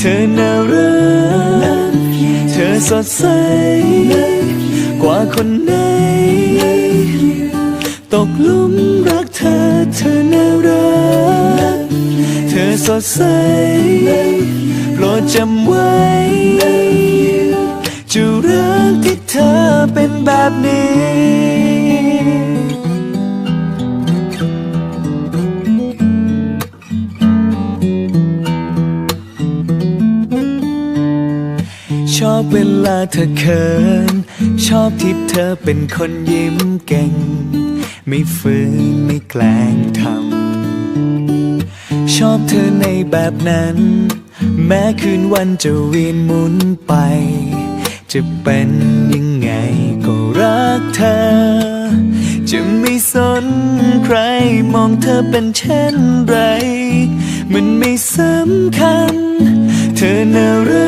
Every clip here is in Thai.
เธอน่ารักเธอสดใส กว่าคนไหน ตกลุมรักเธอ เธอน่ารักเธอสดใส โปรดจำไว้ จะรักที่เธอเป็นแบบนี้ ชอบเวลาเธอเขิน ชอบที่เธอเป็นคนยิ้มเก่ง ไม่ฝืนไม่แกล้งทำ ชอบเธอในแบบนั้น แม้คืนวันจะเวียนหมุนไป จะเป็นยังไงก็รักเธอ จะไม่สนใครมองเธอเป็นเช่นไร มันไม่สำคัญ เธอน่ารัก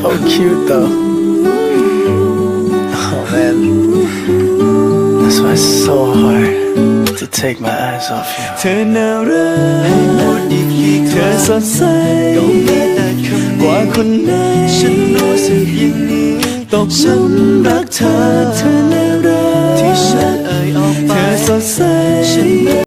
So cute, though. Oh man, that's why it's so hard to take my eyes off you. เธอน่ารักเธอสดใสกว่าคนไหนฉันรู้สึกอย่างนี้ตกหลุมรันรักเธอ